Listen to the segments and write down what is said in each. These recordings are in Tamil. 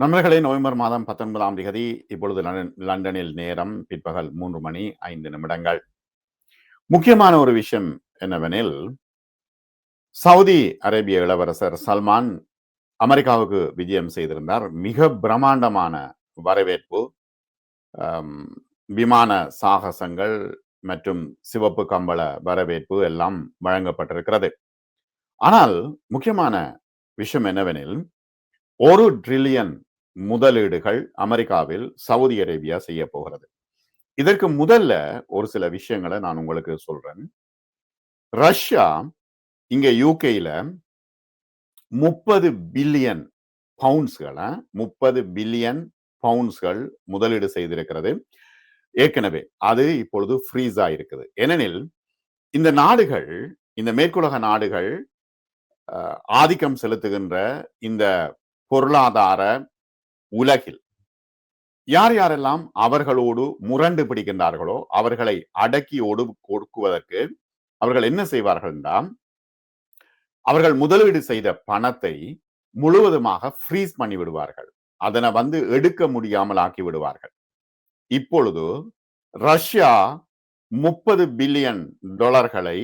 நண்பர்களே நவம்பர் மாதம் பத்தொன்பதாம் தேதி இப்பொழுது லண்டனில் நேரம் பிற்பகல் மூன்று மணி ஐந்து நிமிடங்கள். முக்கியமான ஒரு விஷயம் என்னவெனில் சவுதி அரேபிய இளவரசர் சல்மான் அமெரிக்காவுக்கு விஜயம் செய்திருந்தார். மிக பிரம்மாண்டமான வரவேற்பு விமான சாகசங்கள் மற்றும் சிவப்பு கம்பள வரவேற்பு எல்லாம் வழங்கப்பட்டிருக்கிறது. ஆனால் முக்கியமான விஷயம் என்னவெனில் ஒரு ட்ரில்லியன் முதலீடுகள் அமெரிக்காவில் சவுதி அரேபியா செய்ய போகிறது. இதற்கு முதல்ல ஒரு சில விஷயங்களை நான் உங்களுக்கு சொல்றேன். ரஷ்யா இங்க யூகேல முப்பது பில்லியன் பவுண்ட்ஸ்களை முப்பது பில்லியன் பவுண்ட்ஸ்கள் முதலீடு செய்திருக்கிறது. ஏற்கனவே அது இப்பொழுது ஃப்ரீஸ் ஆயிருக்குது. ஏனெனில் இந்த நாடுகள் இந்த மேற்குலக நாடுகள் ஆதிக்கம் செலுத்துகின்ற இந்த பொருளாதார உலகில். யார் யாரெல்லாம் அவர்களோடு முரண்டு பிடிக்கின்றார்களோ அவர்களை அடக்கி ஒடு கொடுக்குவதற்கு அவர்கள் என்ன செய்வார்கள் என்றால் அவர்கள் முதலீடு செய்த பணத்தை முழுவதுமாக ஃப்ரீஸ் பண்ணி விடுவார்கள். அதனை வந்து எடுக்க முடியாமல் ஆக்கி விடுவார்கள். இப்பொழுது ரஷ்யா முப்பது பில்லியன் டாலர்களை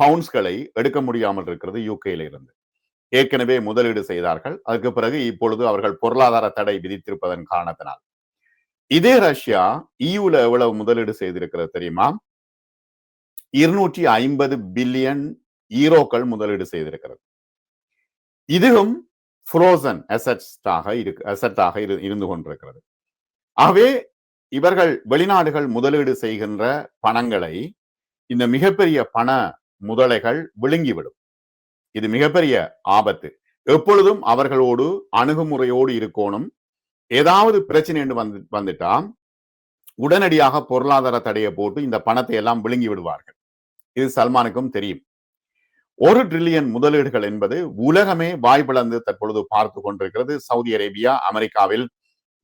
பவுண்ட்ஸ்களை எடுக்க முடியாமல் இருக்கிறது யூகேல இருந்து. ஏற்கனவே முதலீடு செய்தார்கள். அதுக்கு பிறகு இப்பொழுது அவர்கள் பொருளாதார தடை விதித்திருப்பதன் காரணத்தினால். இதே ரஷ்யா இயூல எவ்வளவு முதலீடு செய்திருக்கிறது தெரியுமா? இருநூற்றி ஐம்பது பில்லியன் ஈரோக்கள் முதலீடு செய்திருக்கிறது. இதுவும் ஃப்ரோசன் அசட்ஸாக இரு அசட்டாக இருந்து கொண்டிருக்கிறது. ஆகவே இவர்கள் வெளிநாடுகள் முதலீடு செய்கின்ற பணங்களை இந்த மிகப்பெரிய பண முதலைகள் விழுங்கிவிடும். இது மிகப்பெரிய ஆபத்து. எப்பொழுதும் அவர்களோடு அணுகுமுறையோடு இருக்கணும். ஏதாவது பிரச்சனை என்று வந்து வந்துட்டா உடனடியாக பொருளாதார தடையை போட்டு இந்த பணத்தை எல்லாம் விழுங்கி விடுவார்கள். இது சல்மானுக்கும் தெரியும். ஒரு ட்ரில்லியன் முதலீடுகள் என்பது உலகமே வாய் தற்பொழுது பார்த்து கொண்டிருக்கிறது. சவுதி அரேபியா அமெரிக்காவில்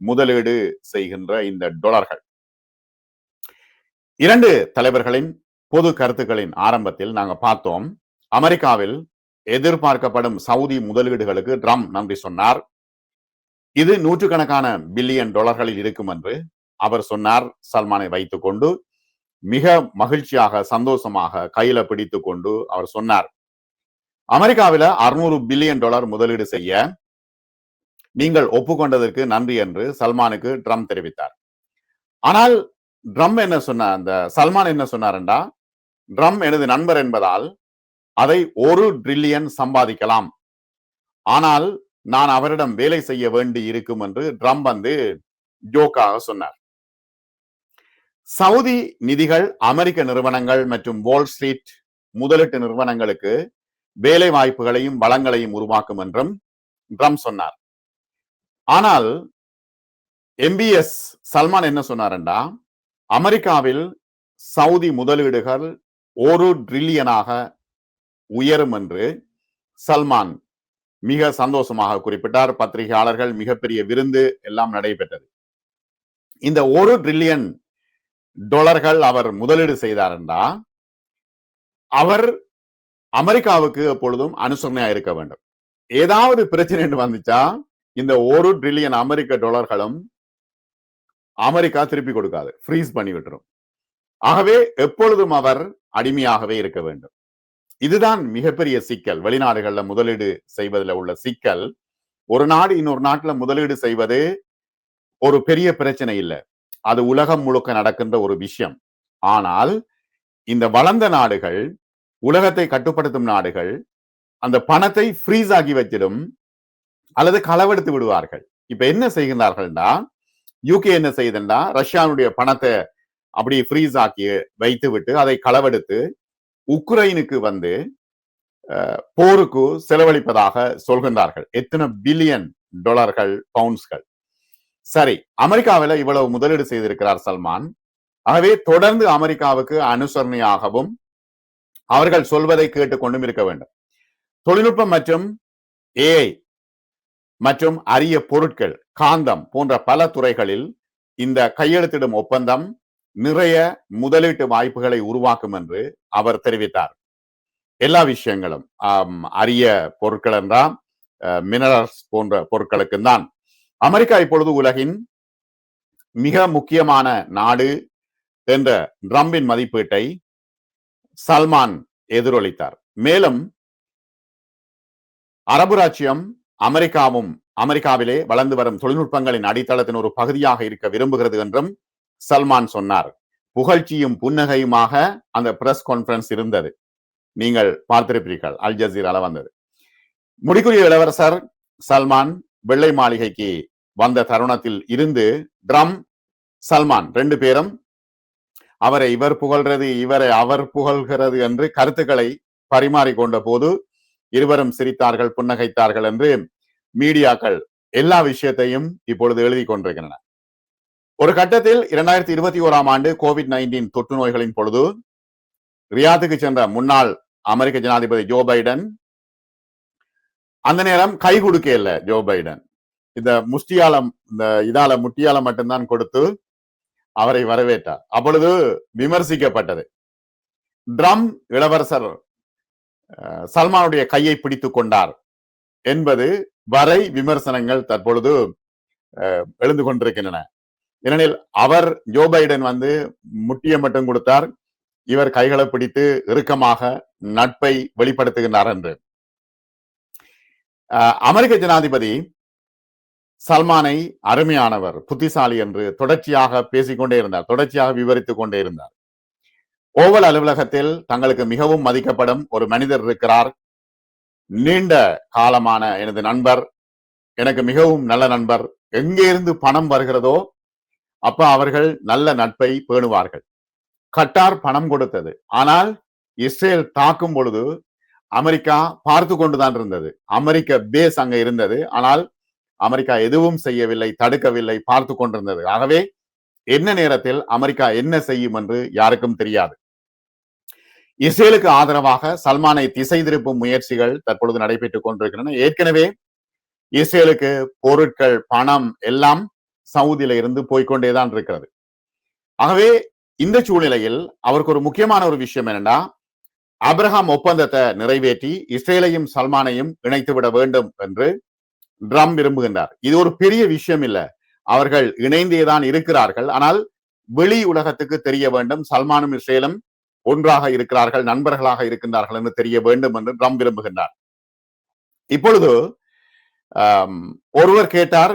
முதலீடு செய்கின்ற இந்த டொலர்கள். இரண்டு தலைவர்களின் பொது கருத்துக்களின் ஆரம்பத்தில் நாங்க பார்த்தோம். அமெரிக்காவில் எதிர்பார்க்கப்படும் சவுதி முதலீடுகளுக்கு ட்ரம் நன்றி சொன்னார். இது நூற்றுக்கணக்கான பில்லியன் டாலர்களில் இருக்கும் என்று அவர் சொன்னார். சல்மானை வைத்துக் கொண்டு மிக மகிழ்ச்சியாக சந்தோஷமாக கையில பிடித்து கொண்டு அவர் சொன்னார். அமெரிக்காவில அறுநூறு பில்லியன் டாலர் முதலீடு செய்ய நீங்கள் ஒப்புக்கொண்டதற்கு நன்றி என்று சல்மானுக்கு ட்ரம் தெரிவித்தார். ஆனால் ட்ரம் என்ன சொன்னார்? அந்த சல்மான் என்ன சொன்னார்டா ட்ரம் எனது நண்பர் என்பதால் அதை ஒரு ட்ரில்லியன் சம்பாதிக்கலாம். ஆனால் நான் அவரிடம் வேலை செய்ய வேண்டி இருக்கும் என்று ட்ரம் வந்து ஜோக்காக சொன்னார். சவுதி நிதிகள் அமெரிக்க நிறுவனங்கள் மற்றும் வால் ஸ்ட்ரீட் முதலீட்டு நிறுவனங்களுக்கு வேலை வாய்ப்புகளையும் வளங்களையும் உருவாக்கும் என்றும் ட்ரம் சொன்னார். ஆனால் எம்பிஎஸ் சல்மான் என்ன சொன்னார்டா அமெரிக்காவில் சவுதி முதலீடுகள் ஒரு ட்ரில்லியனாக உயரும் என்று சல்மான் மிக சந்தோஷமாக குறிப்பிட்டார். பத்திரிகையாளர்கள் மிகப்பெரிய விருந்து எல்லாம் நடைபெற்றது. இந்த ஒரு ட்ரில்லியன் டாலர்கள் அவர் முதலீடு செய்தார் என்றா அவர் அமெரிக்காவுக்கு எப்பொழுதும் அனுசரணையா இருக்க வேண்டும். ஏதாவது பிரச்சனை வந்துச்சா இந்த ஒரு ட்ரில்லியன் அமெரிக்க டாலர்களும் அமெரிக்கா திருப்பி கொடுக்காது. ஃப்ரீஸ் பண்ணி விட்டுரும். ஆகவே எப்பொழுதும் அவர் அடிமையாகவே இருக்க வேண்டும். இதுதான் மிகப்பெரிய சிக்கல். வெளிநாடுகள்ல முதலீடு செய்வதில் உள்ள சிக்கல். ஒரு நாடு இன்னொரு நாட்டுல முதலீடு செய்வது ஒரு பெரிய பிரச்சனை இல்லை. அது உலகம் முழுக்க நடக்கின்ற ஒரு விஷயம். ஆனால் இந்த வளர்ந்த நாடுகள் உலகத்தை கட்டுப்படுத்தும் நாடுகள் அந்த பணத்தை ஃப்ரீஸ் ஆகி வச்சிடும் அல்லது களவெடுத்து விடுவார்கள். இப்ப என்ன செய்கின்றார்கள்னா யூகே என்ன செய்யுதுன்னா ரஷ்யாவுடைய பணத்தை அப்படி ஃப்ரீஸ் ஆக்கி வைத்து விட்டு அதை களவெடுத்து உக்ரைனுக்கு வந்து அஹ், போருக்கு செலவழிப்பதாக சொல்கின்றார்கள். எத்தனை பில்லியன் டாலர்கள் பவுண்ட்ஸ்கள் சரி அமெரிக்காவில் இவ்வளவு முதலீடு செய்திருக்கிறார் சல்மான். ஆகவே தொடர்ந்து அமெரிக்காவுக்கு அனுசரணையாகவும் அவர்கள் சொல்வதை கேட்டுக்கொண்டும் இருக்க வேண்டும். தொழில்நுட்பம் மற்றும் ஏஐ மற்றும் அரிய பொருட்கள் காந்தம் போன்ற பல துறைகளில் இந்த கையெழுத்திடும் ஒப்பந்தம் நிறைய முதலீட்டு வாய்ப்புகளை உருவாக்கும் என்று அவர் தெரிவித்தார். எல்லா விஷயங்களும் அரிய பொருட்கள் என்றால் மினரல்ஸ் போன்ற பொருட்களுக்கு தான். அமெரிக்கா இப்பொழுது உலகின் மிக முக்கியமான நாடு என்ற ட்ரம்பின் மதிப்பீட்டை சல்மான் எதிரொலித்தார். மேலும் அரபு ராச்சியம் அமெரிக்காவும் அமெரிக்காவிலே வளர்ந்து வரும் தொழில்நுட்பங்களின் அடித்தளத்தின் ஒரு பகுதியாக இருக்க விரும்புகிறது என்றும் சல்மான் சொன்னார். புகழ்ச்சியும் புன்னகையுமாக அந்த பிரஸ் கான்பரன்ஸ் இருந்தது. நீங்கள் பார்த்திருப்பீர்கள். அல் ஜசீரால வந்தது. முடிக்குரிய இளவரசர் சல்மான் வெள்ளை மாளிகைக்கு வந்த தருணத்தில் இருந்து ட்ரம் சல்மான் ரெண்டு பேரும் அவரை இவர் புகழ்றது இவரை அவர் புகழ்கிறது என்று கருத்துக்களை பரிமாறிக்கொண்ட போது இருவரும் சிரித்தார்கள் புன்னகைத்தார்கள் என்று மீடியாக்கள் எல்லா விஷயத்தையும் இப்பொழுது எழுதி கொண்டிருக்கின்றன ஒரு கட்டத்தில் இரண்டாயிரத்தி இருபத்தி ஓராம் ஆண்டு கோவிட் நைன்டீன் தொற்று நோய்களின் பொழுது ரியாத்துக்கு சென்ற முன்னாள் அமெரிக்க ஜனாதிபதி ஜோ பைடன் அந்த நேரம் கை கொடுக்க இல்லை ஜோ பைடன். இந்த முஷ்டியாலம் இந்த இதால முட்டியால மட்டும்தான் கொடுத்து அவரை வரவேற்றார். அப்பொழுது விமர்சிக்கப்பட்டது. ட்ரம் இளவரசர் அஹ், சல்மானுடைய கையை பிடித்துக் கொண்டார் என்பது வரை விமர்சனங்கள் தற்பொழுது அஹ், எழுந்து கொண்டிருக்கின்றன. ஏனெனில் அவர் ஜோ பைடன் வந்து முட்டியை மட்டும் கொடுத்தார். இவர் கைகளை பிடித்து இறுக்கமாக நட்பை வெளிப்படுத்துகின்றார் என்று. அமெரிக்க ஜனாதிபதி சல்மானை அருமையானவர் புத்திசாலி என்று தொடர்ச்சியாக பேசிக்கொண்டே இருந்தார் தொடர்ச்சியாக விவரித்துக் கொண்டே இருந்தார். ஓவல் அலுவலகத்தில் தங்களுக்கு மிகவும் மதிக்கப்படும் ஒரு மனிதர் இருக்கிறார். நீண்ட காலமான எனது நண்பர் எனக்கு மிகவும் நல்ல நண்பர் எங்கே இருந்து பணம் வருகிறதோ அப்ப அவர்கள் நல்ல நட்பை பேணுவார்கள். கட்டார் பணம் கொடுத்தது. ஆனால் இஸ்ரேல் தாக்கும் பொழுது அமெரிக்கா பார்த்து கொண்டுதான் இருந்தது. அமெரிக்க பேஸ் அங்க இருந்தது. ஆனால் அமெரிக்கா எதுவும் செய்யவில்லை தடுக்கவில்லை பார்த்து கொண்டிருந்தது. ஆகவே என்ன நேரத்தில் அமெரிக்கா என்ன செய்யும் என்று யாருக்கும் தெரியாது. இஸ்ரேலுக்கு ஆதரவாக சல்மானை திசை திருப்பும் முயற்சிகள் தற்பொழுது நடைபெற்றுக் கொண்டிருக்கின்றன. ஏற்கனவே இஸ்ரேலுக்கு பொருட்கள் பணம் எல்லாம் சவுதியில இருந்து போய்க்கொண்டேதான் இருக்கிறது. ஆகவே இந்த சூழ்நிலையில் அவருக்கு ஒரு முக்கியமான ஒரு விஷயம் என்னன்னா அப்ரஹாம் ஒப்பந்தத்தை நிறைவேற்றி இஸ்ரேலையும் சல்மானையும் இணைத்து விட வேண்டும் என்று ட்ரம் விரும்புகின்றார். இது ஒரு பெரிய விஷயம் இல்ல. அவர்கள் இணைந்தேதான் இருக்கிறார்கள். ஆனால் வெளி உலகத்துக்கு தெரிய வேண்டும். சல்மானும் இஸ்ரேலும் ஒன்றாக இருக்கிறார்கள். நண்பர்களாக இருக்கின்றார்கள் என்று தெரிய வேண்டும் என்று ட்ரம் விரும்புகின்றார். இப்பொழுது ஒருவர் கேட்டார்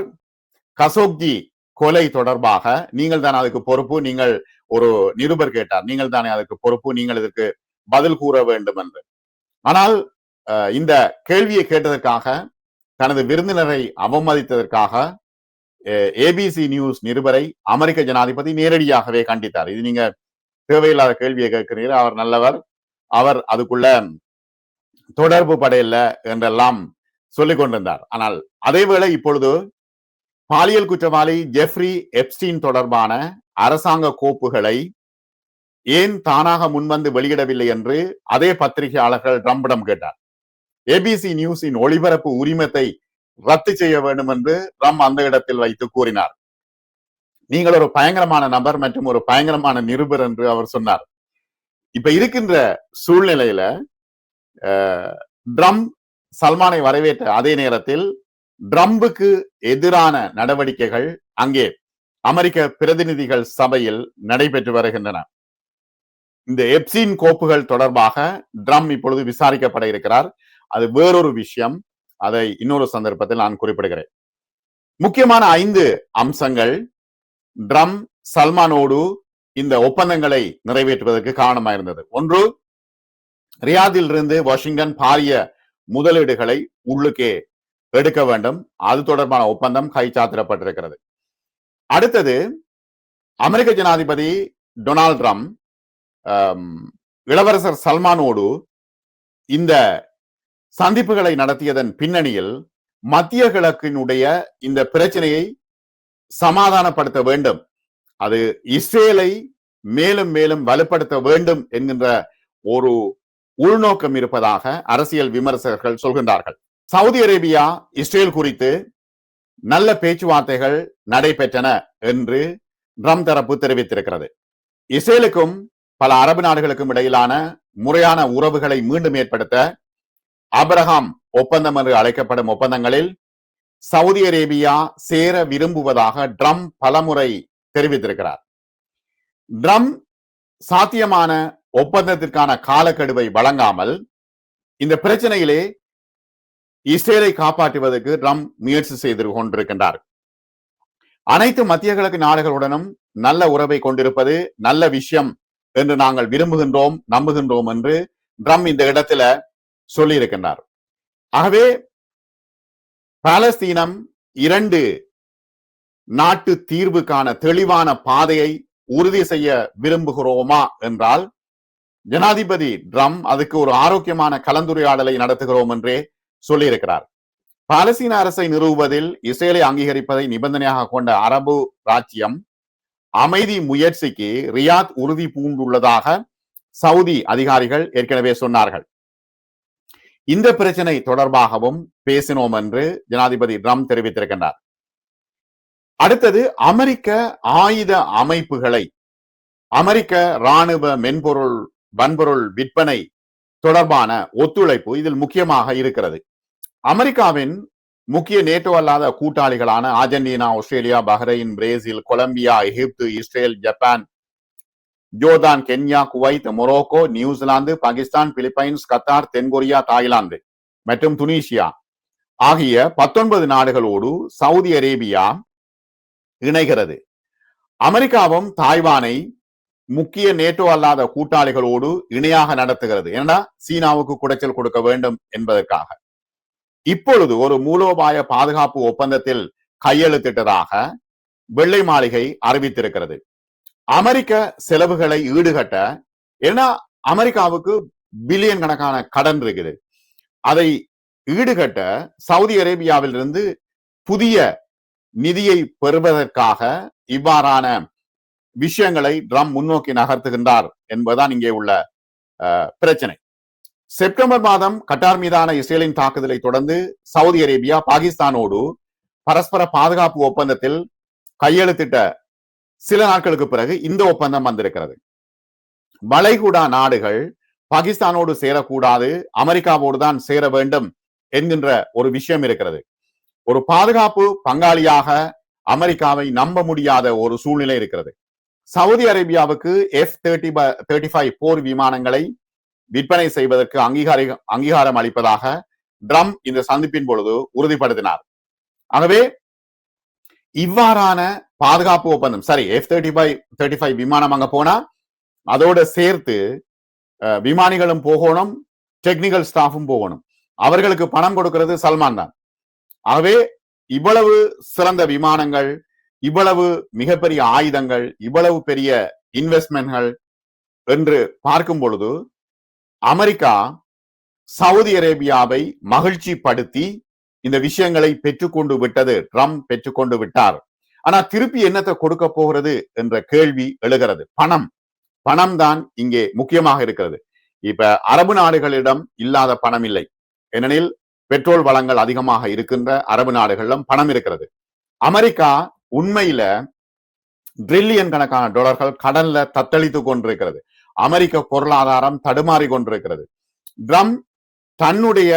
கசோக்ஜி கொலை தொடர்பாக நீங்கள் தான் அதுக்கு பொறுப்பு நீங்கள் ஒரு நிருபர் கேட்டார் நீங்கள் தானே அதுக்கு பொறுப்பு நீங்கள் இதற்கு பதில் கூற வேண்டும் என்று. ஆனால் இந்த கேள்வியை கேட்டதற்காக தனது விருந்தினரை அவமதித்ததற்காக ஏபிசி நியூஸ் நிருபரை அமெரிக்க ஜனாதிபதி நேரடியாகவே கண்டித்தார். இது நீங்க தேவையில்லாத கேள்வியை கேட்கிறீர்கள். அவர் நல்லவர். அவர் அதுக்குள்ள தொடர்பு படையில்லை என்றெல்லாம் சொல்லிக் கொண்டிருந்தார் ஆனால் அதேவேளை இப்பொழுது பாலியல் குற்றவாளி ஜெஃப்ரி எப்ஸ்டீன் தொடர்பான அரசாங்க கோப்புகளை ஏன் தானாக முன்வந்து வெளியிடவில்லை என்று அதே பத்திரிகையாளர்கள் ட்ரம்பிடம் கேட்டார். ஏபிசி நியூஸின் ஒளிபரப்பு உரிமத்தை ரத்து செய்ய வேண்டும் என்று ட்ரம் அந்த இடத்தில் வைத்து கூறினார். நீங்கள் ஒரு பயங்கரமான நபர் மற்றும் ஒரு பயங்கரமான நிருபர் என்று அவர் சொன்னார். இப்ப இருக்கின்ற சூழ்நிலையில ட்ரம் சல்மானை வரவேற்ற அதே நேரத்தில் ட்ரம்புக்கு எதிரான நடவடிக்கைகள் அங்கே அமெரிக்க பிரதிநிதிகள் சபையில் நடைபெற்று வருகின்றன. இந்த எப்சின் கோப்புகள் தொடர்பாக ட்ரம் இப்பொழுது விசாரிக்கப்பட இருக்கிறார். அது வேறொரு விஷயம். அதை இன்னொரு சந்தர்ப்பத்தில் நான் குறிப்பிடுகிறேன். முக்கியமான ஐந்து அம்சங்கள். ட்ரம் சல்மானோடு இந்த ஒப்பந்தங்களை நிறைவேற்றுவதற்கு காரணமாயிருந்தது. ஒன்று ரியாதில் இருந்து வாஷிங்டன் பாரிய முதலீடுகளை உள்ளுக்கே எடுக்க வேண்டும். அது தொடர்பான ஒப்பந்தம் கைச்சாத்திடப்பட்டிருக்கிறது அடுத்தது அமெரிக்க ஜனாதிபதி டொனால்ட் ட்ரம்ப் இளவரசர் சல்மானோடு இந்த சந்திப்புகளை நடத்தியதன் பின்னணியில் மத்திய கிழக்கினுடைய இந்த பிரச்சனையை சமாதானப்படுத்த வேண்டும். அது இஸ்ரேலை மேலும் மேலும் வலுப்படுத்த வேண்டும் என்கின்ற ஒரு உள்நோக்கம் இருப்பதாக அரசியல் விமர்சகர்கள் சொல்கின்றார்கள். சவுதி அரேபியா இஸ்ரேல் குறித்து நல்ல பேச்சுவார்த்தைகள் நடைபெற்றன என்று ட்ரம் தரப்பு தெரிவித்திருக்கிறது. இஸ்ரேலுக்கும் பல அரபு நாடுகளுக்கும் இடையிலான முறையான உறவுகளை மீண்டும் ஏற்படுத்த ஆபிரகாம் ஒப்பந்தம் என்று அழைக்கப்படும் ஒப்பந்தங்களில் சவுதி அரேபியா சேர விரும்புவதாக ட்ரம் பலமுறை தெரிவித்திருக்கிறார். ட்ரம் சாத்தியமான ஒப்பந்தத்திற்கான காலக்கெடுவை வழங்காமல் இந்த பிரச்சனையிலே இஸ்ரேலை காப்பாற்றுவதற்கு ட்ரம் முயற்சி செய்து கொண்டிருக்கின்றார். அனைத்து மத்திய கிழக்கு நாடுகளுடனும் நல்ல உறவை கொண்டிருப்பது நல்ல விஷயம் என்று நாங்கள் விரும்புகின்றோம் நம்புகின்றோம் என்று ட்ரம் இந்த இடத்துல சொல்லி இருக்கின்றார் ஆகவே பாலஸ்தீனம் இரண்டு நாட்டு தீர்வுக்கான தெளிவான பாதையை உறுதி செய்ய விரும்புகிறோமா என்றால் ஜனாதிபதி ட்ரம் அதுக்கு ஒரு ஆரோக்கியமான கலந்துரையாடலை நடத்துகிறோம் என்றே சொல்லியிருக்கிறார். பாலஸ்தீன அரசை நிறுவுவதில் இஸ்ரேலை அங்கீகரிப்பதை நிபந்தனையாக கொண்ட அரபு ராஜ்யம் அமைதி முயற்சிக்கு ரியாத் உறுதி பூண்டுள்ளதாக சவுதி அதிகாரிகள் ஏற்கனவே சொன்னார்கள். இந்த பிரச்சனை தொடர்பாகவும் பேசினோம் என்று ஜனாதிபதி ட்ரம் தெரிவித்திருக்கின்றார். அடுத்தது அமெரிக்க ஆயுத அமைப்புகளை அமெரிக்க ராணுவ மென்பொருள் வன்பொருள் விற்பனை தொடர்பான ஒத்துழைப்பு இதில் முக்கியமாக இருக்கிறது. அமெரிக்காவின் முக்கிய நேட்டோ அல்லாத கூட்டாளிகளான Argentina Australia Bahrain Brazil Colombia எகிப்து Israel Japan Jordan Kenya Kuwait Morocco New Zealand Pakistan Philippines Qatar தென்கொரியா தாய்லாந்து மற்றும் துனிசியா ஆகிய பத்தொன்பது நாடுகளோடு சவுதி அரேபியா இணைகிறது. அமெரிக்காவும் தாய்வானை முக்கிய நேட்டோ அல்லாத கூட்டாளிகளோடு இணையாக நடத்துகிறது. ஏன்னா சீனாவுக்கு குடைச்சல் கொடுக்க வேண்டும் என்பதற்காக. இப்பொழுது ஒரு மூலோபாய பாதுகாப்பு ஒப்பந்தத்தில் கையெழுத்திட்டதாக வெள்ளை மாளிகை அறிவித்திருக்கிறது. அமெரிக்க செலவுகளை ஈடுகட்ட ஏன்னா அமெரிக்காவுக்கு பில்லியன் கணக்கான கடன் இருக்குது. அதை ஈடுகட்ட சவுதி அரேபியாவிலிருந்து புதிய நிதியை பெறுவதற்காக இவ்வாறான விஷயங்களை ட்ரம் முன்னோக்கி நகர்த்துகின்றார் என்பதுதான் இங்கே உள்ள பிரச்சனை. செப்டம்பர் மாதம் கட்டார் மீதான இஸ்ரேலின் தாக்குதலை தொடர்ந்து சவுதி அரேபியா பாகிஸ்தானோடு பரஸ்பர பாதுகாப்பு ஒப்பந்தத்தில் கையெழுத்திட்ட சில நாட்களுக்கு பிறகு இந்த ஒப்பந்தம் வந்திருக்கிறது. வளைகுடா நாடுகள் பாகிஸ்தானோடு சேரக்கூடாது அமெரிக்காவோடு தான் சேர வேண்டும் என்கின்ற ஒரு விஷயம் இருக்கிறது. ஒரு பாதுகாப்பு பங்காளியாக அமெரிக்காவை நம்ப முடியாத ஒரு சூழ்நிலை இருக்கிறது. சவுதி அரேபியாவுக்கு எஃப் தேர்ட்டி தேர்ட்டி ஃபைவ் போர் விமானங்களை விற்பனை செய்வதற்கு அங்கீகாரி அங்கீகாரம் அளிப்பதாக ட்ரம் இந்த சந்திப்பின் பொழுது உறுதிப்படுத்தினார். ஆகவே இவ்வாறான பாதுகாப்பு ஒப்பந்தம் சரி F thirty five thirty five விமானம் அங்க போனா அதோட சேர்த்து விமானிகளும் போகணும் டெக்னிக்கல் ஸ்டாஃபும் போகணும். அவர்களுக்கு பணம் கொடுக்கிறது சல்மான் தான். ஆகவே இவ்வளவு சிறந்த விமானங்கள் இவ்வளவு மிகப்பெரிய ஆயுதங்கள் இவ்வளவு பெரிய இன்வெஸ்ட்மெண்ட்கள் என்று பார்க்கும் பொழுது அமெரிக்கா சவுதி அரேபியாவை மகிழ்ச்சி படுத்தி இந்த விஷயங்களை பெற்றுக்கொண்டு விட்டது. ட்ரம் பெற்றுக்கொண்டு விட்டார். ஆனா திருப்பி என்னத்தை கொடுக்க போகிறது என்ற கேள்வி எழுகிறது. பணம். பணம் தான் இங்கே முக்கியமாக இருக்கிறது. இப்ப அரபு நாடுகளிடம் இல்லாத பணம் இல்லை. ஏனெனில் பெட்ரோல் வளங்கள் அதிகமாக இருக்கின்ற அரபு நாடுகளிலும் பணம் இருக்கிறது. அமெரிக்கா உண்மையில ட்ரில்லியன் கணக்கான டாலர்கள் கடன்ல தத்தளித்து கொண்டிருக்கிறது. அமெரிக்க பொருளாதாரம் தடுமாறி கொண்டிருக்கிறது. ட்ரம்ப் தன்னுடைய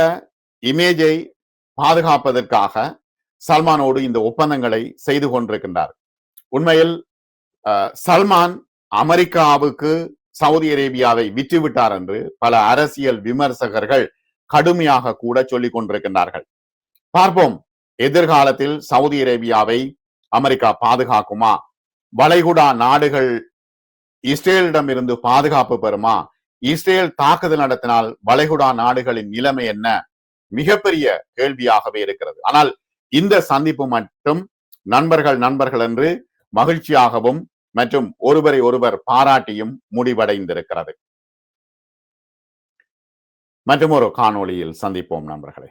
இமேஜை பாதுகாப்பதற்காக சல்மானோடு இந்த ஒப்பந்தங்களை செய்து கொண்டிருக்கின்றார். உண்மையில் சல்மான் அமெரிக்காவுக்கு சவுதி அரேபியாவை விற்றுவிட்டார் என்று பல அரசியல் விமர்சகர்கள் கடுமையாக கூட சொல்லிக் கொண்டிருக்கின்றார்கள். பார்ப்போம் எதிர்காலத்தில் சவுதி அரேபியாவை அமெரிக்கா பாதுகாக்குமா? வளைகுடா நாடுகள் இஸ்ரேலிடம் இருந்து பாதுகாப்பு பெறுமா? இஸ்ரேல் தாக்குதல் நடத்தினால் வளைகுடா நாடுகளின் நிலைமை என்ன? மிகப்பெரிய கேள்வியாகவே இருக்கிறது. ஆனால் இந்த சந்திப்பு மட்டும் நண்பர்கள் நண்பர்கள் என்று மகிழ்ச்சியாகவும் மற்றும் ஒருவரை ஒருவர் பாராட்டியும் முடிவடைந்திருக்கிறது. மற்றும் ஒரு காணொளியில் சந்திப்போம் நண்பர்களே.